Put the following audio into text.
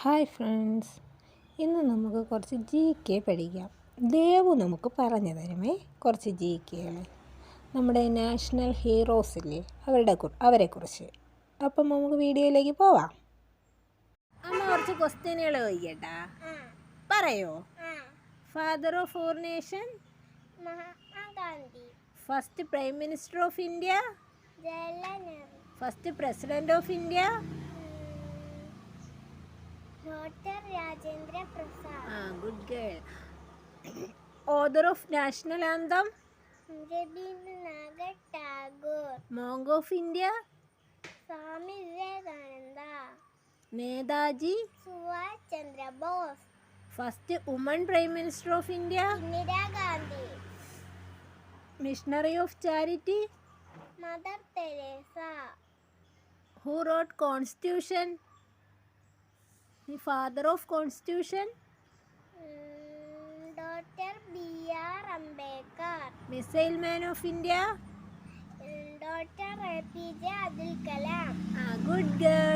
Hi friends. ഇന്ന് നമുക്ക് കുറച്ച് ജി കെ പഠിക്കാം. ദേവു നമുക്ക് പറഞ്ഞു തരുമേ കുറച്ച് ജി കെകൾ. നമ്മുടെ നാഷണൽ ഹീറോസ് ഇല്ലേ? അവരുടെ അവരെക്കുറിച്ച്. അപ്പം നമുക്ക് വീഡിയോയിലേക്ക് പോവാം. അമ്മ കുറച്ച് ക്വസ്റ്റ്യനുകൾ ചോദിക്കട്ടാ. പറയോ? Father of for nation first prime minister of India first president of India Daughter Rajendra Prasad. Ah, good girl. Author of national anthem? Rabindranath Tagore. Monk of India? Swami Vivekananda. Netaji? Subhash Chandra Bose. First woman Prime Minister of India? Indira Gandhi. Missionary of Charity? Mother Teresa. Who wrote Constitution? The father of constitution doctor B R Ambedkar missile man of India doctor A P J Abdul Kalam ആ good girl